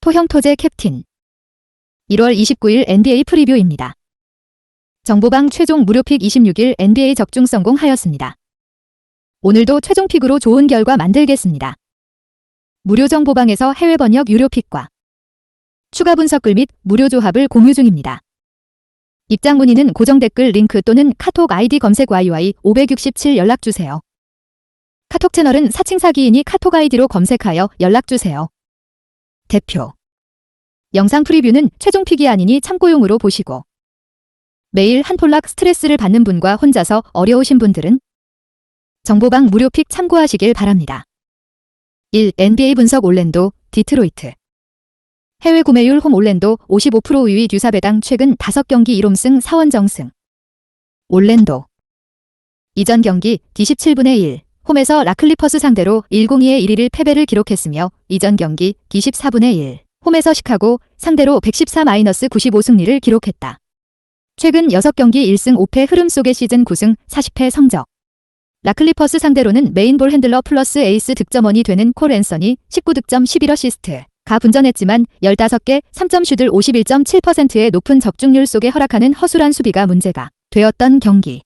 토형토제 캡틴 1월 29일 NBA 프리뷰입니다. 정보방 최종 무료픽 26일 NBA 적중 성공하였습니다. 오늘도 최종 픽으로 좋은 결과 만들겠습니다. 무료 정보방에서 해외 번역 유료 픽과 추가 분석글 및 무료 조합을 공유 중입니다. 입장 문의는 고정 댓글 링크 또는 카톡 아이디 검색 YY 567 연락 주세요. 카톡 채널은 사칭 사기이니 카톡 아이디로 검색하여 연락 주세요. 대표 영상 프리뷰는 최종 픽이 아니니 참고용으로 보시고 매일 한 폴락 스트레스를 받는 분과 혼자서 어려우신 분들은 정보방 무료 픽 참고하시길 바랍니다. 1. NBA 분석 올랜도, 디트로이트 해외 구매율 홈 올랜도 55% 우위 뉴사배당 최근 5경기 1홈승 4원 정승 올랜도 이전 경기 D17분의 1 홈에서 라클리퍼스 상대로 102의 1위를 패배를 기록했으며 이전 경기 D14분의 1 홈에서 시카고 상대로 114-95 승리를 기록했다. 최근 6경기 1승 5패 흐름 속의 시즌 9승 40패 성적. 라클리퍼스 상대로는 메인볼 핸들러 플러스 에이스 득점원이 되는 콜 앤서니 19득점 11어시스트. 가 분전했지만 15개 3점 슛을 51.7%의 높은 적중률 속에 허락하는 허술한 수비가 문제가 되었던 경기.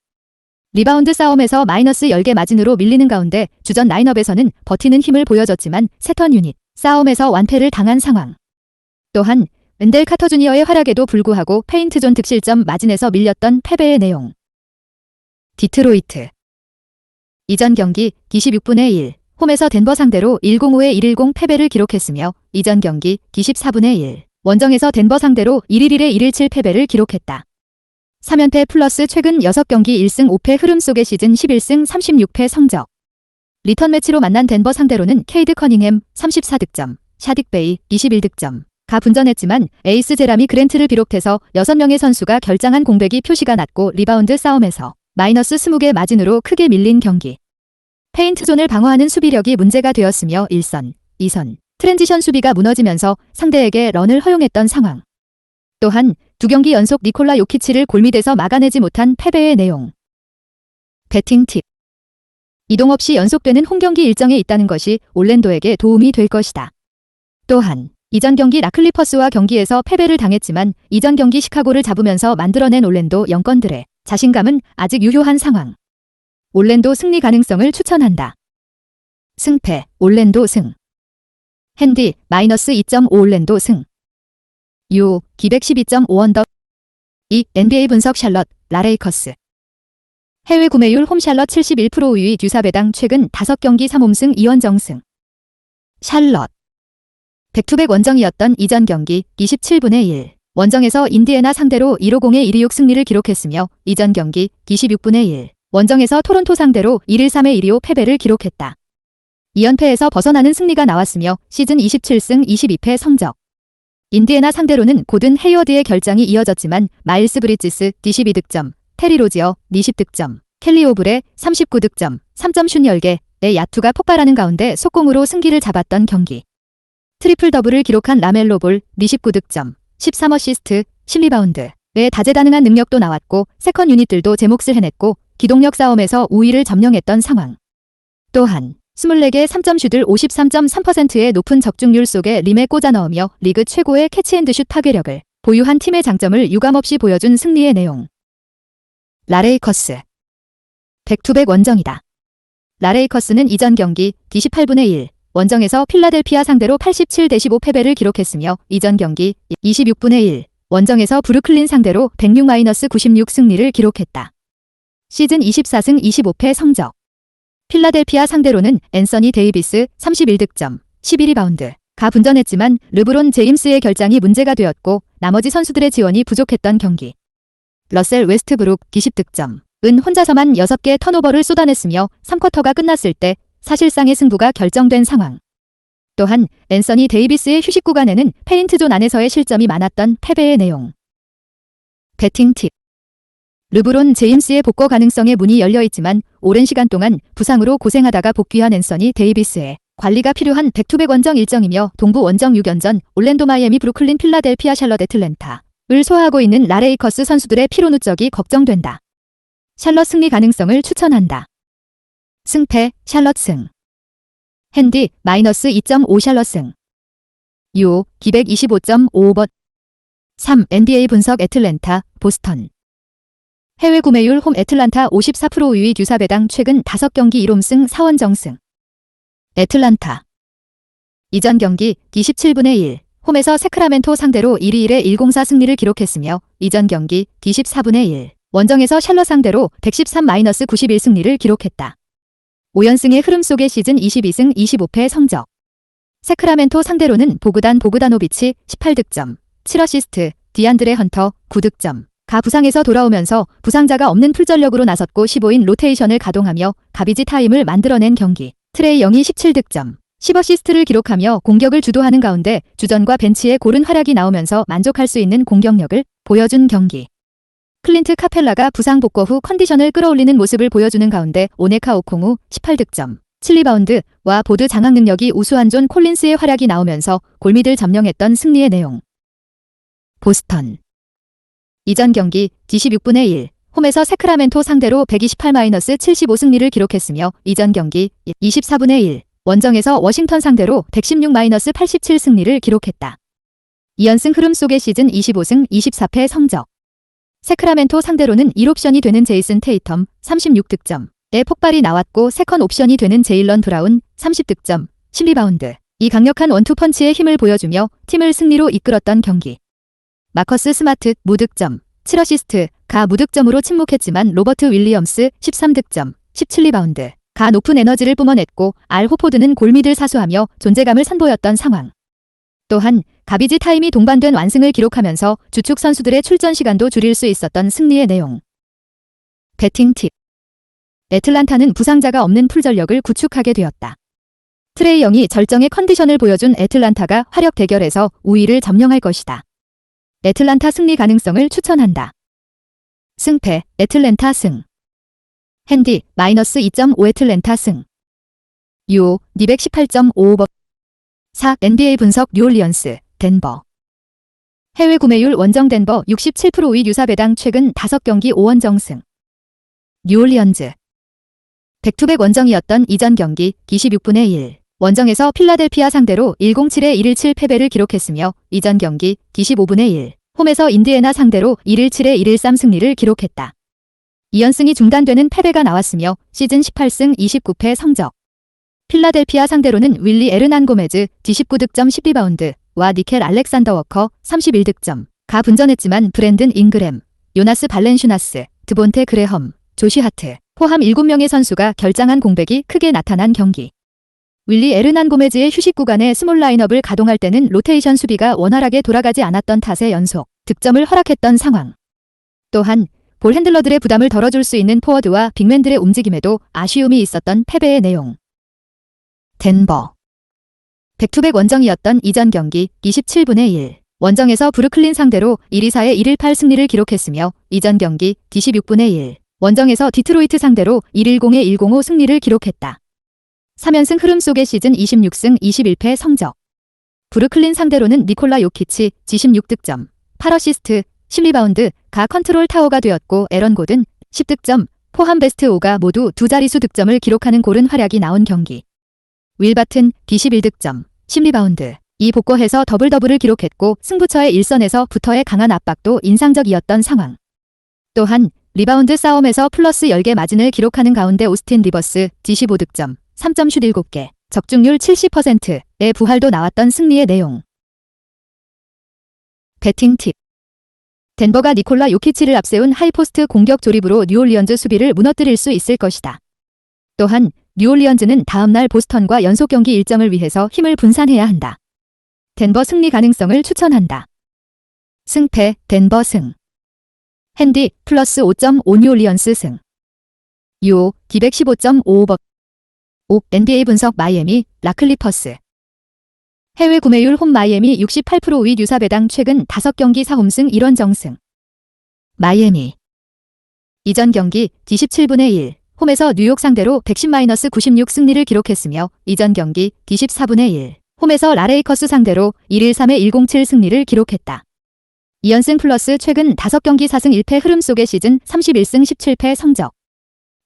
리바운드 싸움에서 마이너스 10개 마진으로 밀리는 가운데 주전 라인업에서는 버티는 힘을 보여줬지만 세턴 유닛 싸움에서 완패를 당한 상황. 또한 웬델 카터 주니어의 활약에도 불구하고 페인트존 득실점 마진에서 밀렸던 패배의 내용. 디트로이트 이전 경기 26분의 1 홈에서 덴버 상대로 105의 110 패배를 기록했으며 이전 경기 24분의 1 원정에서 덴버 상대로 111의 117 패배를 기록했다. 3연패 플러스 최근 6경기 1승 5패 흐름 속의 시즌 11승 36패 성적. 리턴 매치로 만난 덴버 상대로는 케이드 커닝햄 34득점, 샤딕 베이 21득점. 가 분전했지만 에이스 제라미 그랜트를 비롯해서 6명의 선수가 결장한 공백이 표시가 났고 리바운드 싸움에서 마이너스 20개 마진으로 크게 밀린 경기. 페인트존을 방어하는 수비력이 문제가 되었으며 1선, 2선, 트랜지션 수비가 무너지면서 상대에게 런을 허용했던 상황. 또한 두 경기 연속 니콜라 요키치를 골밑에서 막아내지 못한 패배의 내용. 배팅 팁. 이동 없이 연속되는 홈경기 일정에 있다는 것이 올랜도에게 도움이 될 것이다. 또한 이전 경기 라클리퍼스와 경기에서 패배를 당했지만 이전 경기 시카고를 잡으면서 만들어낸 올랜도 영건들의 자신감은 아직 유효한 상황. 올랜도 승리 가능성을 추천한다. 승패, 올랜도 승. 핸디, 마이너스 2.5 올랜도 승. 유, 기백 12.5 언더. 2. NBA 분석 샬럿, 라레이커스. 해외 구매율 홈 샬럿 71% 우위 듀사배당 최근 5경기 3홈승 2원정승. 샬럿. 백투백 원정이었던 이전 경기 27분의 1. 원정에서 인디애나 상대로 150의 126 승리를 기록했으며 이전 경기 26분의 1. 원정에서 토론토 상대로 113의 125 패배를 기록했다. 2연패에서 벗어나는 승리가 나왔으며 시즌 27승 22패 성적. 인디애나 상대로는 고든 헤이워드의 결장이 이어졌지만 마일스 브리지스 22득점, 테리 로지어 20득점, 켈리 오브레 39득점, 3점 슛 10개의 야투가 폭발하는 가운데 속공으로 승기를 잡았던 경기. 트리플 더블을 기록한 라멜로 볼 29득점, 13어시스트, 10리바운드의 다재다능한 능력도 나왔고 세컨 유닛들도 제 몫을 해냈고 기동력 싸움에서 우위를 점령했던 상황. 또한 24개 3점 슛을 53.3%의 높은 적중률 속에 림에 꽂아 넣으며 리그 최고의 캐치앤드슛 파괴력을 보유한 팀의 장점을 유감없이 보여준 승리의 내용. 라레이커스 백투백 원정이다. 라레이커스는 이전 경기 D18분의 1 원정에서 필라델피아 상대로 87대15 패배를 기록했으며 이전 경기 26분의 1 원정에서 브루클린 상대로 106-96 승리를 기록했다. 시즌 24승 25패 성적. 필라델피아 상대로는 앤서니 데이비스 31득점, 11리바운드. 가 분전했지만 르브론 제임스의 결장이 문제가 되었고 나머지 선수들의 지원이 부족했던 경기. 러셀 웨스트브룩 20득점. 은 혼자서만 6개 턴오버를 쏟아냈으며 3쿼터가 끝났을 때 사실상의 승부가 결정된 상황. 또한 앤서니 데이비스의 휴식 구간에는 페인트존 안에서의 실점이 많았던 패배의 내용. 배팅 팁. 르브론 제임스의 복거 가능성의 문이 열려 있지만 오랜 시간 동안 부상으로 고생하다가 복귀한 앤서니 데이비스의 관리가 필요한 백투백 원정 일정이며 동부 원정 6연전 올랜도 마이애미 브루클린 필라델피아 샬럿 애틀랜타을 소화하고 있는 라레이커스 선수들의 피로 누적이 걱정된다. 샬럿 승리 가능성을 추천한다. 승패 샬럿 승. 핸디 마이너스 2.5 샬럿 승. 유 225.55번. 3. NBA 분석 애틀랜타 보스턴. 해외 구매율 홈 애틀란타 54% 우위 듀사배당 최근 5경기 1홈승 4원 정승. 애틀란타. 이전 경기 27분의 1. 홈에서 세크라멘토 상대로 1위 1의 104 승리를 기록했으며 이전 경기 24분의 1. 원정에서 샬럿 상대로 113-91 승리를 기록했다. 5연승의 흐름 속의 시즌 22승 25패 성적. 세크라멘토 상대로는 보그단 보그다노비치 18득점, 7어시스트, 디안드레 헌터 9득점. 가 부상에서 돌아오면서 부상자가 없는 풀전력으로 나섰고 15인 로테이션을 가동하며 가비지 타임을 만들어낸 경기. 트레이 영이 17득점, 10어시스트를 기록하며 공격을 주도하는 가운데 주전과 벤치의 고른 활약이 나오면서 만족할 수 있는 공격력을 보여준 경기. 클린트 카펠라가 부상 복구 후 컨디션을 끌어올리는 모습을 보여주는 가운데 오네카 오콩우 18득점, 7리바운드와 보드 장악 능력이 우수한 존 콜린스의 활약이 나오면서 골밑을 점령했던 승리의 내용. 보스턴 이전 경기 26분의 1 홈에서 세크라멘토 상대로 128-75 승리를 기록했으며 이전 경기 24분의 1 원정에서 워싱턴 상대로 116-87 승리를 기록했다. 2연승 흐름 속의 시즌 25승 24패 성적. 세크라멘토 상대로는 1옵션이 되는 제이슨 테이텀 36득점의 폭발이 나왔고 세컨 옵션이 되는 제일런 브라운 30득점 10리바운드. 이 강력한 원투펀치의 힘을 보여주며 팀을 승리로 이끌었던 경기. 마커스 스마트 무득점 7어시스트 가 무득점으로 침묵했지만 로버트 윌리엄스 13득점 17리바운드. 가 높은 에너지를 뿜어냈고 알 호포드는 골밑을 사수하며 존재감을 선보였던 상황. 또한 가비지 타임이 동반된 완승을 기록하면서 주축 선수들의 출전 시간도 줄일 수 있었던 승리의 내용. 배팅 팁. 애틀란타는 부상자가 없는 풀전력을 구축하게 되었다. 트레이 영이 절정의 컨디션을 보여준 애틀란타가 화력 대결에서 우위를 점령할 것이다. 애틀란타 승리 가능성을 추천한다. 승패 애틀랜타 승. 핸디 마이너스 2.5 애틀랜타 승. 유 218.55번. 4. NBA 분석 뉴올리언스 덴버. 해외 구매율 원정 덴버 67% 우위 유사 배당 최근 5경기 5원정 승. 뉴올리언즈. 백투백 원정이었던 이전 경기 26분의 1. 원정에서 필라델피아 상대로 107에 117 패배를 기록했으며 이전 경기 25분의 1. 홈에서 인디애나 상대로 117에 113 승리를 기록했다. 2연승이 중단되는 패배가 나왔으며 시즌 18승 29패 성적. 필라델피아 상대로는 윌리 에르난 고메즈 29득점 10리바운드와 니켈 알렉산더 워커 31득점 가 분전했지만 브랜든 잉그램, 요나스 발렌슈나스, 드본테 그레험, 조시 하트 포함 7명의 선수가 결장한 공백이 크게 나타난 경기. 윌리 에르난 고메즈의 휴식 구간에 스몰 라인업을 가동할 때는 로테이션 수비가 원활하게 돌아가지 않았던 탓에 연속 득점을 허락했던 상황. 또한 볼 핸들러들의 부담을 덜어줄 수 있는 포워드와 빅맨들의 움직임에도 아쉬움이 있었던 패배의 내용. 덴버. 백투백 원정이었던 이전 경기 27분의 1. 원정에서 브루클린 상대로 1-2-4의 1-1-8 승리를 기록했으며 이전 경기 26분의 1. 원정에서 디트로이트 상대로 1-1-0의 1-0-5 승리를 기록했다. 3연승 흐름 속의 시즌 26승 21패 성적. 브루클린 상대로는 니콜라 요키치 26득점, 8어시스트, 10리바운드, 가 컨트롤 타워가 되었고 에런 고든 10득점, 포함 베스트 5가 모두 두 자리수 득점을 기록하는 고른 활약이 나온 경기. 윌바튼 21득점, 10리바운드. 이 복고해서 더블 더블을 기록했고 승부처의 일선에서 부터의 강한 압박도 인상적이었던 상황. 또한 리바운드 싸움에서 플러스 10개 마진을 기록하는 가운데 오스틴 리버스 25득점, 3점 슛 7개, 적중률 70%의 부활도 나왔던 승리의 내용. 배팅 팁. 덴버가 니콜라 요키치를 앞세운 하이포스트 공격 조립으로 뉴올리언즈 수비를 무너뜨릴 수 있을 것이다. 또한 뉴올리언즈는 다음날 보스턴과 연속 경기 일정을 위해서 힘을 분산해야 한다. 덴버 승리 가능성을 추천한다. 승패 덴버 승. 핸디 플러스 5.5 뉴올리언스 승. 유 215.55번. 5. NBA 분석 마이애미 라클리퍼스. 해외 구매율 홈 마이애미 68%위 유사 배당 최근 5경기 4홈승 1원 정승. 마이애미. 이전 경기 27분의 1. 홈에서 뉴욕 상대로 110-96 승리를 기록했으며 이전 경기 24분의 1. 홈에서 라레이커스 상대로 113의 107 승리를 기록했다. 2연승 플러스 최근 5경기 4승 1패 흐름 속의 시즌 31승 17패 성적.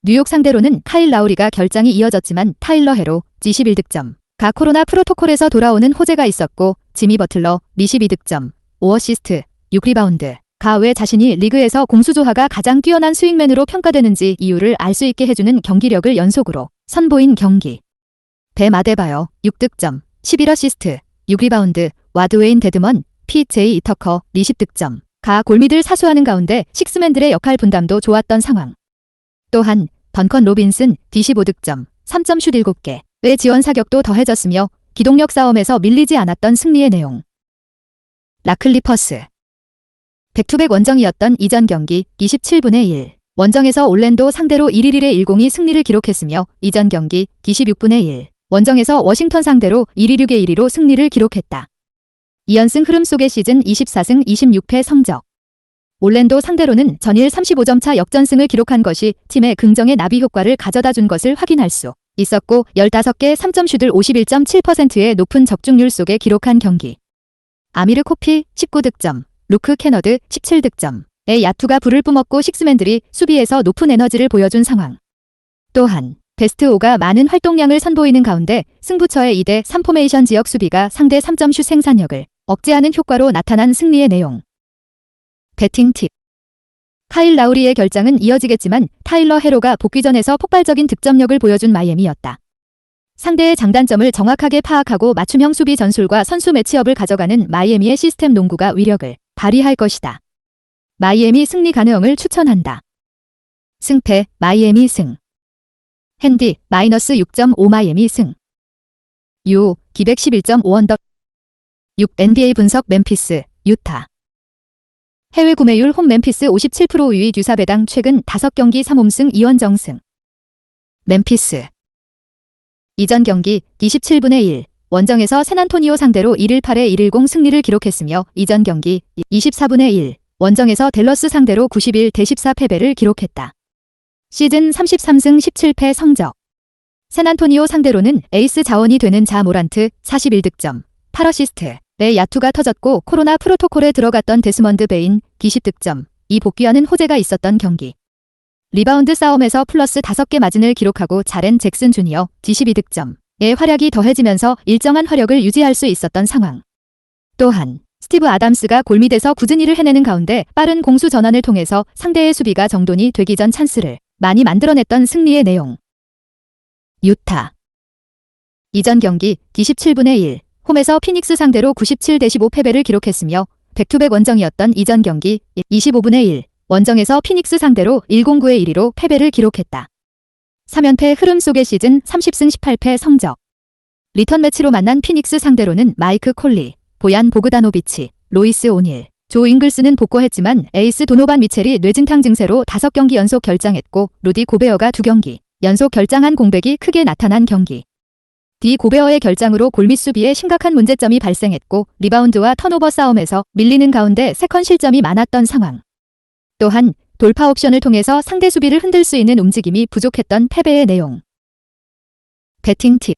뉴욕 상대로는 카일 라우리가 결장이 이어졌지만 타일러 헤로 G11득점. 가 코로나 프로토콜에서 돌아오는 호재가 있었고 지미 버틀러 22득점, 5어시스트, 6리바운드. 가 왜 자신이 리그에서 공수조화가 가장 뛰어난 스윙맨으로 평가되는지 이유를 알 수 있게 해주는 경기력을 연속으로 선보인 경기. 배 마데바요 6득점, 11어시스트, 6리바운드, 와드웨인 데드먼, PJ 이터커 20득점. 가 골밑을 사수하는 가운데 식스맨들의 역할 분담도 좋았던 상황. 또한 던컨 로빈슨 D15 득점, 3점 슛 7개, 의 지원 사격도 더해졌으며 기동력 싸움에서 밀리지 않았던 승리의 내용. 라클리퍼스 백투백 원정이었던 이전 경기 27분의 1. 원정에서 올랜도 상대로 1일 1의 102 승리를 기록했으며 이전 경기 26분의 1. 원정에서 워싱턴 상대로 1일 6의 1위로 승리를 기록했다. 2연승 흐름 속의 시즌 24승 26패 성적. 올랜도 상대로는 전일 35점 차 역전승을 기록한 것이 팀의 긍정의 나비 효과를 가져다 준 것을 확인할 수 있었고 15개 3점 슛을 51.7%의 높은 적중률 속에 기록한 경기. 아미르 코피 19득점, 루크 캐너드 17득점의 야투가 불을 뿜었고 식스맨들이 수비에서 높은 에너지를 보여준 상황. 또한 베스트 5가 많은 활동량을 선보이는 가운데 승부처의 2대 3포메이션 지역 수비가 상대 3점 슛 생산력을 억제하는 효과로 나타난 승리의 내용. 배팅 팁. 카일 라우리의 결장은 이어지겠지만 타일러 헤로가 복귀전에서 폭발적인 득점력을 보여준 마이애미였다. 상대의 장단점을 정확하게 파악하고 맞춤형 수비 전술과 선수 매치업을 가져가는 마이애미의 시스템 농구가 위력을 발휘할 것이다. 마이애미 승리 가능성을 추천한다. 승패 마이애미 승. 핸디 마이너스 6.5 마이애미 승. 유 기백 11.5 언더 6 NBA 분석 멤피스 유타 해외 구매율 홈 멤피스 57% 우위 유사 배당 최근 5경기 3홈승 2원정 승. 멤피스 이전 경기 27분의 1 원정에서 샌안토니오 상대로 1일 8에 110 승리를 기록했으며 이전 경기 24분의 1 원정에서 델러스 상대로 91대 14 패배를 기록했다. 시즌 33승 17패 성적 샌안토니오 상대로는 에이스 자원이 되는 자 모란트 41득점, 8어시스트, 내 야투가 터졌고 코로나 프로토콜에 들어갔던 데스먼드 베인 20득점, 이 복귀하는 호재가 있었던 경기. 리바운드 싸움에서 플러스 5개 마진을 기록하고 자렌 잭슨 주니어 22득점의 활약이 더해지면서 일정한 화력을 유지할 수 있었던 상황. 또한 스티브 아담스가 골밑에서 굳은 일을 해내는 가운데 빠른 공수 전환을 통해서 상대의 수비가 정돈이 되기 전 찬스를 많이 만들어냈던 승리의 내용. 유타 이전 경기 27분의 1 홈에서 피닉스 상대로 97대 15 패배를 기록했으며 백투백 원정이었던 이전 경기 25분의 1 원정에서 피닉스 상대로 109의 1위로 패배를 기록했다. 3연패 흐름 속의 시즌 30승 18패 성적. 리턴 매치로 만난 피닉스 상대로는 마이크 콜리, 보얀 보그다노비치, 로이스 오닐, 조 잉글스는 복구했지만 에이스 도노반 미첼이 뇌진탕 증세로 5경기 연속 결장했고 루디 고베어가 2경기 연속 결장한 공백이 크게 나타난 경기. 디 고베어의 결장으로 골밑 수비에 심각한 문제점이 발생했고 리바운드와 턴오버 싸움에서 밀리는 가운데 세컨 실점이 많았던 상황. 또한 돌파 옵션을 통해서 상대 수비를 흔들 수 있는 움직임이 부족했던 패배의 내용. 배팅 팁.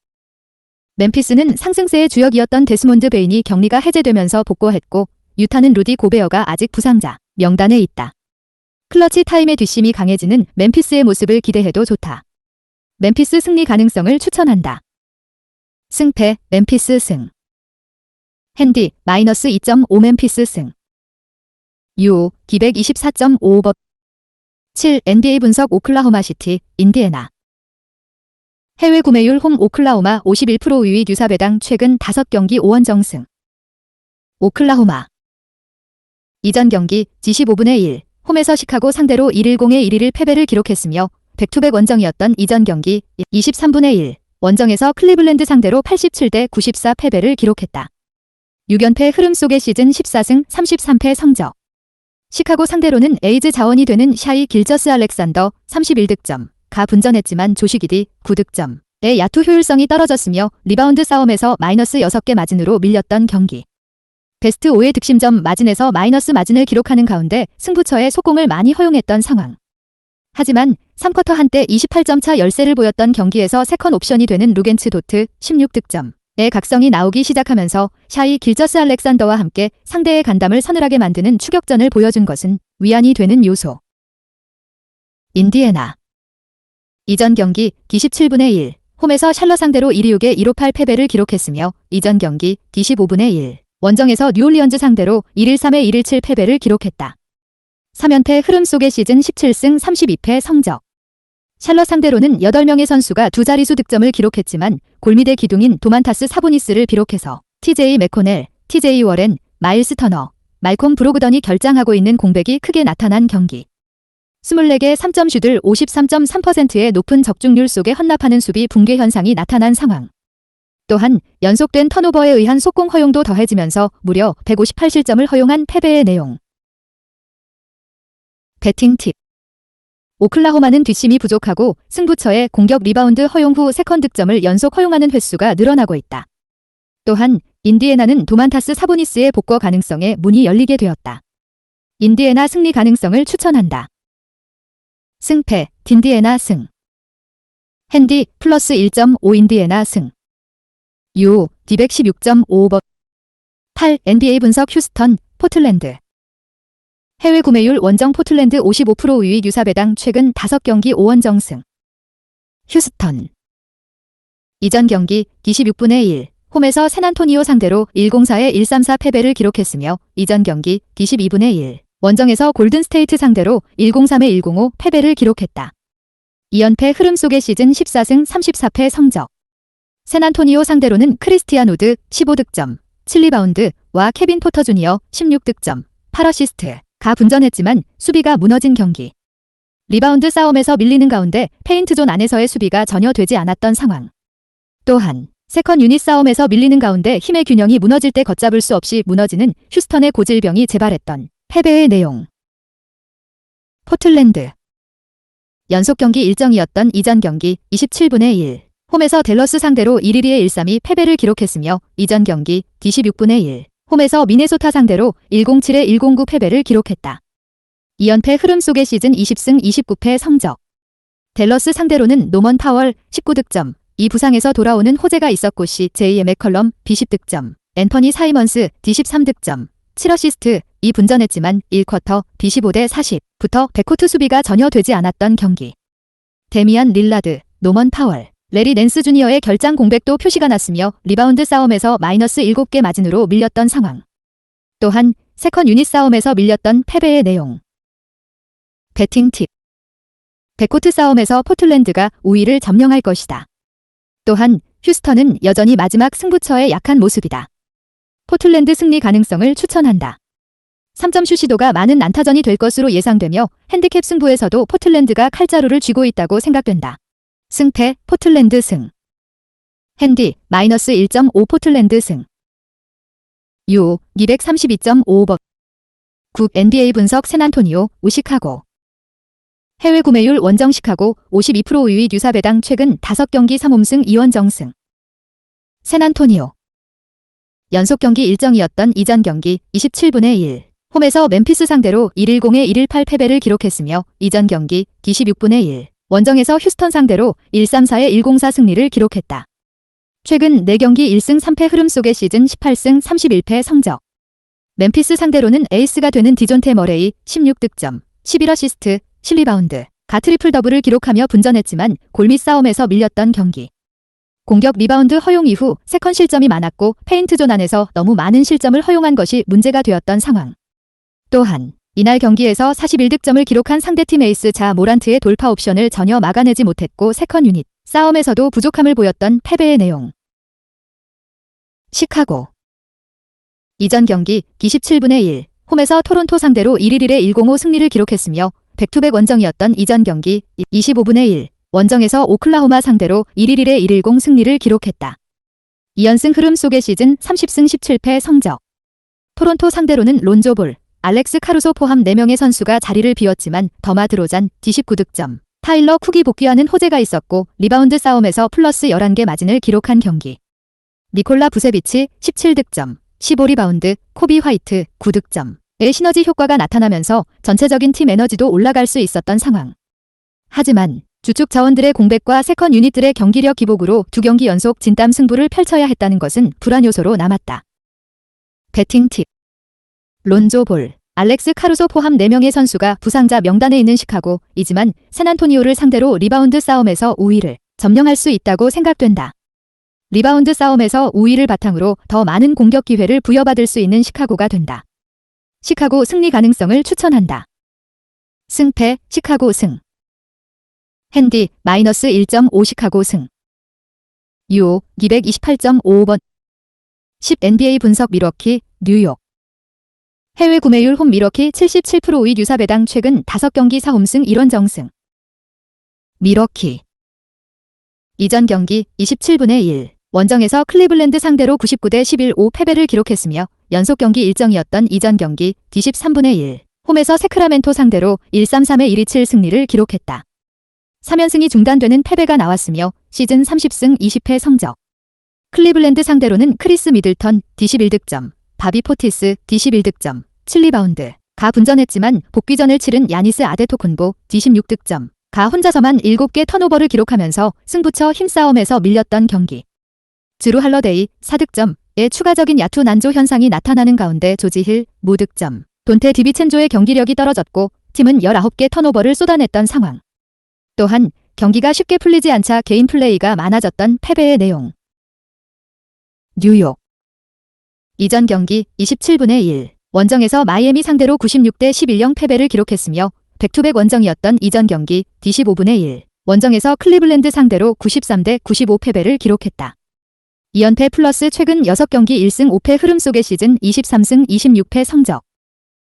멤피스는 상승세의 주역이었던 데스몬드 베인이 격리가 해제되면서 복구했고 유타는 루디 고베어가 아직 부상자 명단에 있다. 클러치 타임의 뒷심이 강해지는 멤피스의 모습을 기대해도 좋다. 멤피스 승리 가능성을 추천한다. 승패 멤피스 승. 핸디 마이너스 2.5 멤피스 승. 유 기백 24.55법 7 NBA 분석 오클라호마 시티 인디애나 해외 구매율 홈 오클라호마 51% 우위 유사 배당 최근 5경기 5원 정승 오클라호마 이전 경기 G15분의 1 홈에서 시카고 상대로 110의 1위를 패배를 기록했으며 백투백 원정이었던 이전 경기 23분의 1 원정에서 클리블랜드 상대로 87대 94 패배를 기록했다. 6연패 흐름 속의 시즌 14승 33패 성적 시카고 상대로는 에이즈 자원이 되는 샤이 길저스 알렉산더 31득점, 가 분전했지만 조시기디 9득점 의 야투 효율성이 떨어졌으며 리바운드 싸움에서 마이너스 6개 마진으로 밀렸던 경기. 베스트 5의 득심점 마진에서 마이너스 마진을 기록하는 가운데 승부처의 속공을 많이 허용했던 상황. 하지만 3쿼터 한때 28점 차 열세를 보였던 경기에서 세컨 옵션이 되는 루겐츠 도트 16득점. 의 각성이 나오기 시작하면서 샤이 길저스 알렉산더와 함께 상대의 간담을 서늘하게 만드는 추격전을 보여준 것은 위안이 되는 요소. 인디애나 이전 경기 D17분의 1, 홈에서 샬러 상대로 1위 6에 158 패배를 기록했으며 이전 경기 D15분의 1, 원정에서 뉴올리언즈 상대로 1일 3에 117 패배를 기록했다. 3연패 흐름 속의 시즌 17승 32패 성적. 샬럿 상대로는 8명의 선수가 두 자릿수 득점을 기록했지만 골밑의 기둥인 도만타스 사보니스를 비롯해서 TJ 맥코넬, TJ 워렌, 마일스 터너, 말콤 브로그던이 결장하고 있는 공백이 크게 나타난 경기. 24개 3점 슛을 53.3%의 높은 적중률 속에 헌납하는 수비 붕괴 현상이 나타난 상황. 또한 연속된 턴오버에 의한 속공 허용도 더해지면서 무려 158실점을 허용한 패배의 내용. 배팅 팁. 오클라호마는 뒷심이 부족하고 승부처의 공격 리바운드 허용 후 세컨 득점을 연속 허용하는 횟수가 늘어나고 있다. 또한 인디애나는 도만타스 사보니스의 복거 가능성에 문이 열리게 되었다. 인디애나 승리 가능성을 추천한다. 승패, 딘디애나 승. 핸디 플러스 1.5 인디애나 승. 유, D116.5버. 8. NBA 분석 휴스턴, 포틀랜드. 해외 구매율 원정 포틀랜드 55% 우위 유사 배당 최근 5경기 5원 정 승. 휴스턴. 이전 경기 26분의 1. 홈에서 샌안토니오 상대로 104에 134 패배를 기록했으며 이전 경기 22분의 1. 원정에서 골든스테이트 상대로 103에 105 패배를 기록했다. 2연패 흐름 속의 시즌 14승 34패 성적. 샌안토니오 상대로는 크리스티안 우드 15득점, 7리바운드와 케빈 포터 주니어 16득점, 8어시스트 가 분전했지만 수비가 무너진 경기. 리바운드 싸움에서 밀리는 가운데 페인트존 안에서의 수비가 전혀 되지 않았던 상황. 또한 세컨 유닛 싸움에서 밀리는 가운데 힘의 균형이 무너질 때 걷잡을 수 없이 무너지는 휴스턴의 고질병이 재발했던 패배의 내용. 포틀랜드 연속 경기 일정이었던 이전 경기 27분의 1. 홈에서 델러스 상대로 1-1의 1-3이 패배를 기록했으며 이전 경기 D16분의 1. 홈에서 미네소타 상대로 107에 109 패배를 기록했다. 2연패 흐름 속의 시즌 20승 29패 성적. 델러스 상대로는 노먼 파월 19득점, 이 부상에서 돌아오는 호재가 있었고 시 제2의 맥컬럼 B10 득점, 앤퍼니 사이먼스 D13 득점, 7어시스트 이 분전했지만 1쿼터 B15 대 40부터 백코트 수비가 전혀 되지 않았던 경기. 데미안 릴라드, 노먼 파월, 레리 낸스 주니어의 결장 공백도 표시가 났으며 리바운드 싸움에서 마이너스 7개 마진으로 밀렸던 상황. 또한 세컨 유닛 싸움에서 밀렸던 패배의 내용. 배팅 팁. 백코트 싸움에서 포틀랜드가 우위를 점령할 것이다. 또한 휴스턴은 여전히 마지막 승부처의 약한 모습이다. 포틀랜드 승리 가능성을 추천한다. 3점 슛 시도가 많은 안타전이 될 것으로 예상되며 핸디캡 승부에서도 포틀랜드가 칼자루를 쥐고 있다고 생각된다. 승패 포틀랜드 승. 핸디 마이너스 1.5 포틀랜드 승. 유 232.5버. 국 NBA 분석 샌안토니오 우시카고. 해외 구매율 원정 시카고 52% 우위 유사 배당 최근 5경기 3홈승 2원정승. 샌안토니오. 연속 경기 일정이었던 이전 경기 27분의 1. 홈에서 멤피스 상대로 110에 118 패배를 기록했으며 이전 경기 D16분의 1. 원정에서 휴스턴 상대로 134에 104 승리를 기록했다. 최근 4경기 1승 3패 흐름 속의 시즌 18승 31패 성적. 멤피스 상대로는 에이스가 되는 디존테 머레이 16득점, 11어시스트, 10리바운드, 가 트리플 더블을 기록하며 분전했지만 골밑 싸움에서 밀렸던 경기. 공격 리바운드 허용 이후 세컨 실점이 많았고 페인트존 안에서 너무 많은 실점을 허용한 것이 문제가 되었던 상황. 또한 이날 경기에서 41득점을 기록한 상대팀 에이스 자 모란트의 돌파 옵션을 전혀 막아내지 못했고 세컨 유닛 싸움에서도 부족함을 보였던 패배의 내용. 시카고 이전 경기 27분의 1 홈에서 토론토 상대로 1일 1에 105 승리를 기록했으며 백투백 원정이었던 이전 경기 25분의 1 원정에서 오클라호마 상대로 1일 1에 110 승리를 기록했다. 2연승 흐름 속의 시즌 30승 17패 성적. 토론토 상대로는 론조볼, 알렉스 카루소 포함 4명의 선수가 자리를 비웠지만 더마 드로잔 D19득점, 타일러 쿡이 복귀하는 호재가 있었고 리바운드 싸움에서 플러스 11개 마진을 기록한 경기. 니콜라 부세비치 17득점, 15리바운드, 코비 화이트 9득점의 시너지 효과가 나타나면서 전체적인 팀 에너지도 올라갈 수 있었던 상황. 하지만 주축 자원들의 공백과 세컨 유닛들의 경기력 기복으로 두 경기 연속 진땀 승부를 펼쳐야 했다는 것은 불안 요소로 남았다. 배팅 팁. 론조 볼, 알렉스 카루소 포함 4명의 선수가 부상자 명단에 있는 시카고 이지만 샌안토니오를 상대로 리바운드 싸움에서 우위를 점령할 수 있다고 생각된다. 리바운드 싸움에서 우위를 바탕으로 더 많은 공격 기회를 부여받을 수 있는 시카고가 된다. 시카고 승리 가능성을 추천한다. 승패 시카고 승 핸디 마이너스 1.5 시카고 승 유오 228.55번 10 NBA 분석 미러키 뉴욕 해외 구매율 홈 미러키 77%의 유사 배당 최근 5경기 4홈승 1원 정승 미러키 이전 경기 27분의 1 원정에서 클리블랜드 상대로 99대 11 5 패배를 기록했으며 연속 경기 일정이었던 이전 경기 23분의 1 홈에서 세크라멘토 상대로 133의 127 승리를 기록했다. 3연승이 중단되는 패배가 나왔으며 시즌 30승 20패 성적. 클리블랜드 상대로는 크리스 미들턴 D11득점, 바비 포티스 D11득점, 7리바운드, 가 분전했지만 복귀전을 치른 야니스 아데토쿤보 D16득점, 가 혼자서만 7개 턴오버를 기록하면서 승부처 힘싸움에서 밀렸던 경기. 드루 할러데이 4득점의 추가적인 야투 난조 현상이 나타나는 가운데 조지힐 무득점, 돈테 디비첸조의 경기력이 떨어졌고 팀은 19개 턴오버를 쏟아냈던 상황. 또한 경기가 쉽게 풀리지 않자 개인 플레이가 많아졌던 패배의 내용. 뉴욕 이전 경기 27분의 1 원정에서 마이애미 상대로 96대 11령 패배를 기록했으며 백투백 원정이었던 이전 경기 D15분의 1 원정에서 클리블랜드 상대로 93대 95 패배를 기록했다. 2연패 플러스 최근 6경기 1승 5패 흐름 속의 시즌 23승 26패 성적.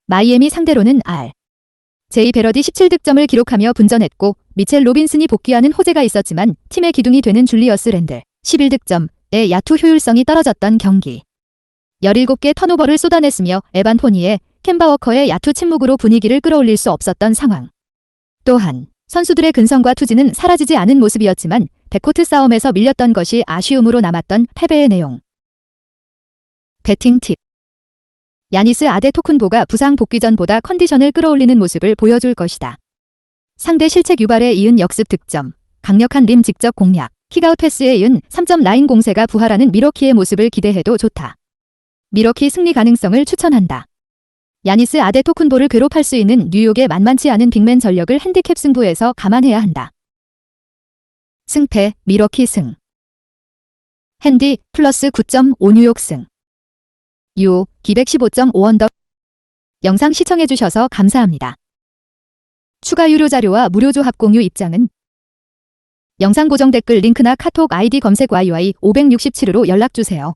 마이애미 상대로는 R. 제이 베러디 17득점을 기록하며 분전했고 미첼 로빈슨이 복귀하는 호재가 있었지만 팀의 기둥이 되는 줄리어스 랜들 11득점의 야투 효율성이 떨어졌던 경기. 17개 턴오버를 쏟아냈으며 에반 포니의 캔바 워커의 야투 침묵으로 분위기를 끌어올릴 수 없었던 상황. 또한 선수들의 근성과 투지는 사라지지 않은 모습이었지만 백코트 싸움에서 밀렸던 것이 아쉬움으로 남았던 패배의 내용. 배팅 팁. 야니스 아데토쿤보가 부상 복귀 전보다 컨디션을 끌어올리는 모습을 보여줄 것이다. 상대 실책 유발에 이은 역습 득점, 강력한 림 직접 공략, 킥아웃 패스에 이은 3점 라인 공세가 부활하는 미러키의 모습을 기대해도 좋다. 미러키 승리 가능성을 추천한다. 야니스 아데토쿤보를 괴롭할 수 있는 뉴욕의 만만치 않은 빅맨 전력을 핸디캡 승부에서 감안해야 한다. 승패 미러키 승 핸디 플러스 9.5 뉴욕 승 유 215.5원더 영상 시청해주셔서 감사합니다. 추가 유료 자료와 무료 조합 공유 입장은 영상 고정 댓글 링크나 카톡 아이디 검색 YY567으로 연락주세요.